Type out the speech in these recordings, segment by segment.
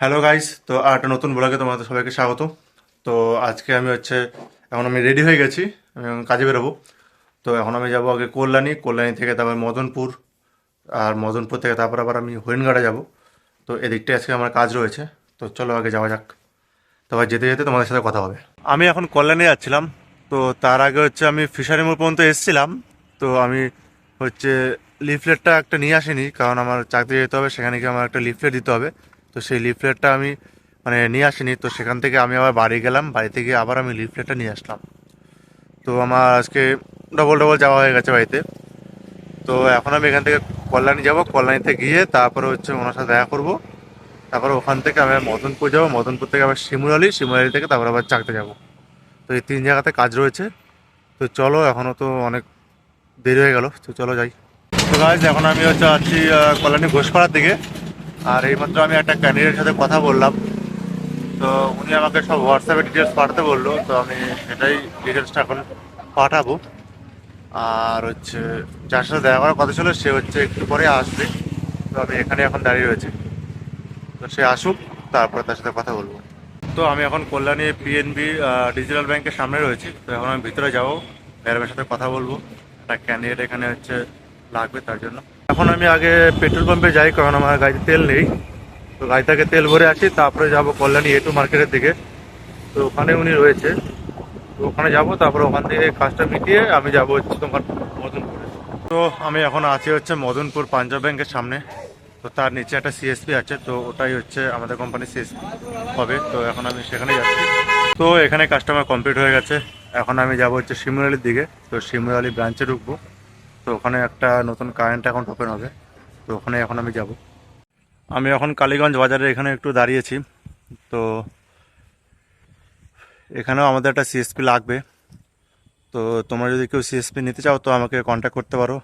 Hello guys তো একটা নতুন ব্লগে তোমাদের সবাইকে স্বাগত। তো আজকে আমি হচ্ছে, এখন আমি রেডি হয়ে গেছি, আমি এখন কাজে বেরোবো। তো এখন আমি যাব আগে কল্যাণী কল্যাণী থেকে তারপর মদনপুর, আর মদনপুর থেকে তারপর আবার আমি হরিণঘাটে যাব। তো এদিকটাই আজকে আমার কাজ রয়েছে। তো চলো আগে যাওয়া যাক। তারপর যেতে যেতে তোমাদের সাথে কথা হবে। আমি এখন কল্যাণে যাচ্ছিলাম। তো তার আগে হচ্ছে আমি ফিশারি মোড় পর্যন্ত এসেছিলাম। তো আমি হচ্ছে লিফলেটটা একটা নিয়ে আসিনি, কারণ আমার চাকরি যেতে হবে, সেখানে গিয়ে আমার একটা লিফলেট দিতে হবে। তো সেই লিফলেটটা আমি মানে নিয়ে আসিনি, তো সেখান থেকে আমি আবার বাড়ি গেলাম বাড়িতে গিয়ে আবার আমি লিফলেটটা নিয়ে আসলাম। তো আমার আজকে ডবল ডবল যাওয়া হয়ে গেছে বাড়িতে। তো এখন আমি এখান থেকে কল্যাণী যাব, কল্যাণীতে গিয়ে তারপরে হচ্ছে ওনার সাথে দেখা করব। তারপরে ওখান থেকে আমি মদনপুর যাব, মদনপুর থেকে আবার শিমুরালি শিমুরালি থেকে তারপর আবার চাকতে যাব। তো এই তিন জায়গাতে কাজ রয়েছে। তো চলো এখনও তো অনেক দেরি হয়ে গেল, তো চলো যাই। তো গাইজ এখন আমি হচ্ছে আছি কল্যাণী ঘোষপাড়ার দিকে। আর এইমাত্র আমি একটা ক্যান্ডিডেটের সাথে কথা বললাম। তো উনি আমাকে সব হোয়াটসঅ্যাপে ডিটেলস পাঠাতে বলল, তো আমি সেটাই ডিটেলসটা এখন পাঠাবো। আর হচ্ছে, যার সাথে দেখা করার কথা ছিল, সে হচ্ছে একটু পরে আসবে। তো আমি এখানে এখন দাঁড়িয়ে রয়েছি। তো সে আসুক, তারপরে তার সাথে কথা বলব। তো আমি এখন কল্যাণী পিএনবি ডিজিটাল ব্যাংকের সামনে রয়েছি। তো এখন আমি ভিতরে যাব ম্যাডামের সাথে কথা বলব। একটা ক্যান্ডিডেট এখানে হচ্ছে লাগবে তার জন্য। এখন আমি আগে পেট্রোল পাম্পে যাই, কারণ আমার গাড়িতে তেল নেই। তো গাড়িটাকে তেল ভরে আসি, তারপরে যাব কল্যাণী এটু মার্কেটের দিকে। তো ওখানে উনি রয়েছে। তো ওখানে যাব, তারপরে ওখান থেকে কাজটা মিটিয়ে আমি যাব হচ্ছে তোমার মদনপুরে। তো আমি এখন আছি হচ্ছে মদনপুর পাঞ্জাব ব্যাংকের সামনে। তো তার নিচে একটা সিএসপি আছে, তো ওটাই হচ্ছে আমাদের কোম্পানির সিএসপি হবে। তো এখন আমি সেখানে যাচ্ছি। তো এখানে কাস্টমার কমপ্লিট হয়ে গেছে। এখন আমি যাব হচ্ছে শিমুরালির দিকে। তো শিমুরালি ব্রাঞ্চে ঢুকবো। তো ওখানে একটা নতুন কারেন্ট অ্যাকাউন্ট ওপেন হবে, তো ওখানে এখন আমি যাব। আমি এখন কালীগঞ্জ বাজারে এখানে একটু দাঁড়িয়েছি, তো এখানেও আমাদের একটা সিএসপি লাগবে। তো তোমরা যদি কেউ সিএসপি নিতে চাও, তো আমাকে কন্ট্যাক্ট করতে পারো,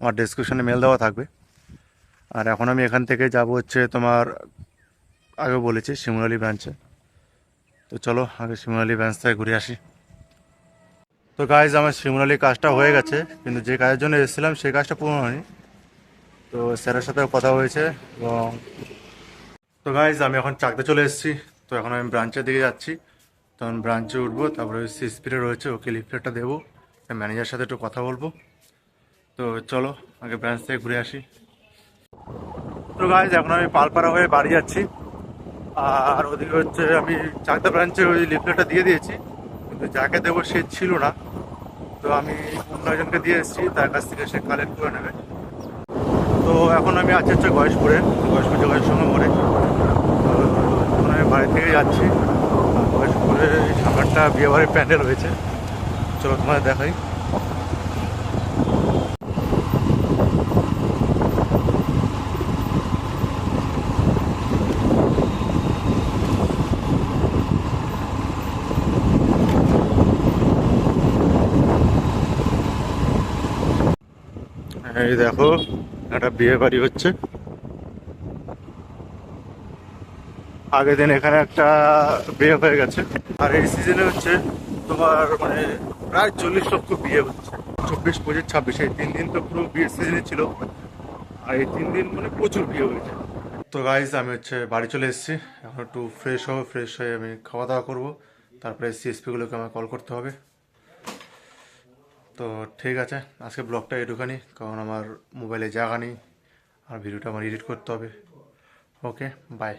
আমার ডিসক্রিপশানে মেল দেওয়া থাকবে। আর এখন আমি এখান থেকে যাব হচ্ছে তোমার আগে বলেছি, শিমুরালি ব্রাঞ্চে তো চলো, আগে শিমুরালি ব্রাঞ্চ থেকে ঘুরে আসি। তো গাইজ আমার শিমুরালি কাজটা হয়ে গেছে, কিন্তু যে কাজের জন্য এসেছিলাম সেই কাজটা পূর্ণ হয়নি। তো স্যারের সাথে কথা হয়েছে এবং তো গাইজ আমি এখন চাকতে চলে এসেছি। তো এখন আমি ব্রাঞ্চের দিকে যাচ্ছি। তখন ব্রাঞ্চে উঠবো, তারপরে ওই সিসপিটা রয়েছে, ওকে লিফলেটটা দেবো। ম্যানেজার সাথে একটু কথা বলব। তো চলো, আগে ব্রাঞ্চ থেকে ঘুরে আসি। তো গাইজ এখন আমি পালপাড়া হয়ে বাড়ি যাচ্ছি। আর ওদিকে হচ্ছে আমি চাকদা ব্রাঞ্চে ওই লিফলেটটা দিয়ে দিয়েছি। কিন্তু যাকে দেবো সে ছিল না। তো আমি অন্য একজনকে দিয়ে এসেছি, তার কাছ থেকে সে কালেক্ট করে নেবে। তো এখন আমি আছি হচ্ছে গয়েশপুরে, গয়েশপুর যোগাযোগ সঙ্গে মরে তো এখন আমি বাড়ি থেকে যাচ্ছি। গয়েশপুরে সামনে বিয়ে বিয়েবাড়ির প্যান্ডেল হয়েছে। চলো তোমাদের দেখাই। এই দেখো, একটা বিয়ে বাড়ি হচ্ছে। আগের দিন এখানে একটা বিয়ে হয়ে গেছে। আর এই সিজনে হচ্ছে তোমার মানে প্রায় চল্লিশ লক্ষ বিয়ে হচ্ছে। চব্বিশ, পঁচিশ, ছাব্বিশ, এই তিন দিন তো পুরো বিয়ের সিজনে ছিল। আর এই তিন দিন মানে প্রচুর বিয়ে হয়েছে তো গাইজ আমি হচ্ছে বাড়ি চলে এসেছি। এখন একটু ফ্রেশ হব ফ্রেশ হয়ে আমি খাওয়া দাওয়া করব। তারপরে সিএসপিগুলোকে আমার কল করতে হবে। তো ঠিক আছে, আজকে ব্লগটা এটুখানি। কারণ আমার মোবাইলে জায়গা নেই আর ভিডিওটা আমার এডিট করতে হবে। Okay bye